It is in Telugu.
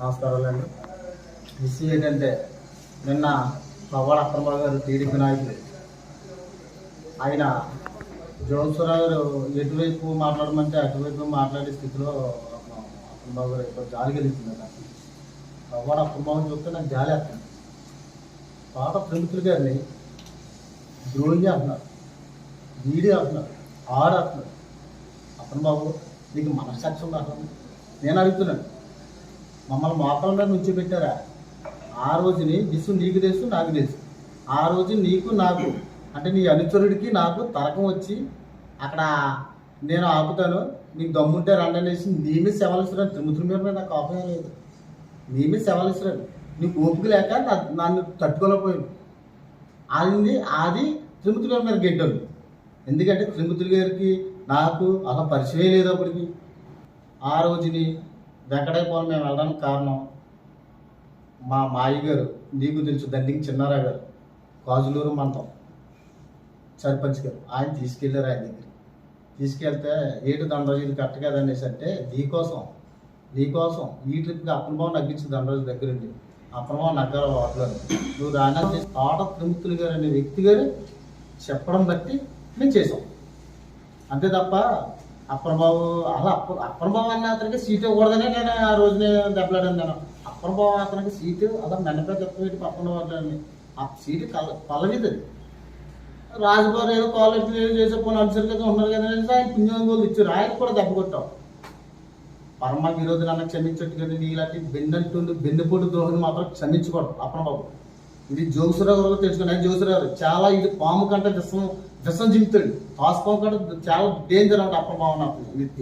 నమస్కారాలండి. విషయం ఏంటంటే నిన్న పవ్వాడ అక్రమరావు గారు టీడీపీ నాయకులు ఆయన జోన్సరావు గారు ఎటువైపు మాట్లాడమంటే అటువైపు మాట్లాడే స్థితిలో అక్రమరావు గారు ఎక్కువ జాలి కలుగుతుంది నాకు పవ్వాడ అక్రమరావు చూస్తే నాకు జాలి వేస్తుంది. పాత ప్రముఖులు గారిని ద్రోహి అంటున్నారు. వీడి అంటున్నారు. ఆడు అంటున్నారు. అక్రమబాబు నీకు మనస్సాక్షి ఉందా? నేను అడుగుతున్నాను. మమ్మల్ని మోకాల మీద నుంచి పెట్టారా? ఆ రోజుని విసు నీకు తెలుసు నాకు తెలుసు. ఆ రోజు నీకు నాకు అంటే నీ అనుచరుడికి నాకు తరకం వచ్చి అక్కడ నేను ఆపుతాను నీకు దమ్ముంటే రండనేసి నీ మీద సెవలిస్తున్నాను తిరుమతుల మీద మీద నాకు కోపమే లేదు. నీ మీద సెవలిస్తున్నాను నీకు ఓపిక లేక నా- నన్ను తట్టుకోలేకపోయాను. అది అది గారి మీద గెడ్డాను. ఎందుకంటే త్రిమూర్తుల గారికి నాకు అలా పరిచయం లేదు అప్పటికి. ఆ రోజుని వెంకటేశ్వరం మేము వెళ్ళడానికి కారణం మా మాయి గారు నీకు తెలుసు దండికి చిన్నారా గారు గాజులూరు మంతం సర్పంచ్ గారు. ఆయన తీసుకెళ్ళారు ఆయన దగ్గర తీసుకెళ్తే ఏటు దండరాజు ఇది కరెక్ట్ కదా అనేసి అంటే నీకోసం నీకోసం ఈ ట్రిప్కి అప్పనబాబు నగ్గించి దండరాజు దగ్గర ఉండి అప్పనబాబు నగ్గాల వాటిలో. నువ్వు రానంటే తోట త్రిమూర్తులు గారు అనే వ్యక్తి గారు చెప్పడం బట్టి మేము చేసాం అంతే తప్ప అప్పనబాబు అలా అప్ప అప్పనబాబు అన్న అతనికి సీట్ ఇవ్వకూడదనే నేను ఆ రోజునే దెబ్బలాడాను నేను. అప్పనబాబు అతనికి సీటు అలా మెండపై చెప్పబెట్టి పక్కన పడ్డాను ఆ సీటు కల పల్లవిది. రాజుగారు ఏదో కాలేజ్ చేసే పోనీ అనుసరి కదా ఉన్నారు కదా అనేసి ఆయన పుణ్యం ఇచ్చారు ఆయన కూడా దెబ్బ కొట్టాం. పరమ విరోధి నన్ను క్షమించట్టు కానీ నీలాంటి బెన్నంటుండు బెన్నుపోటు ద్రోహిని మాత్రం క్షమించకూడదు అప్పనబాబు ఇది జోగుసరావు గారు తెలుసుకున్నాను జోగుసరావు చాలా ఇది పాము కంటే విషం విషం చింపుతాడు పాస్ పాము కంటే చాలా డేంజర్ అంటే అప్పనబాబు నాకు వ్యక్తి.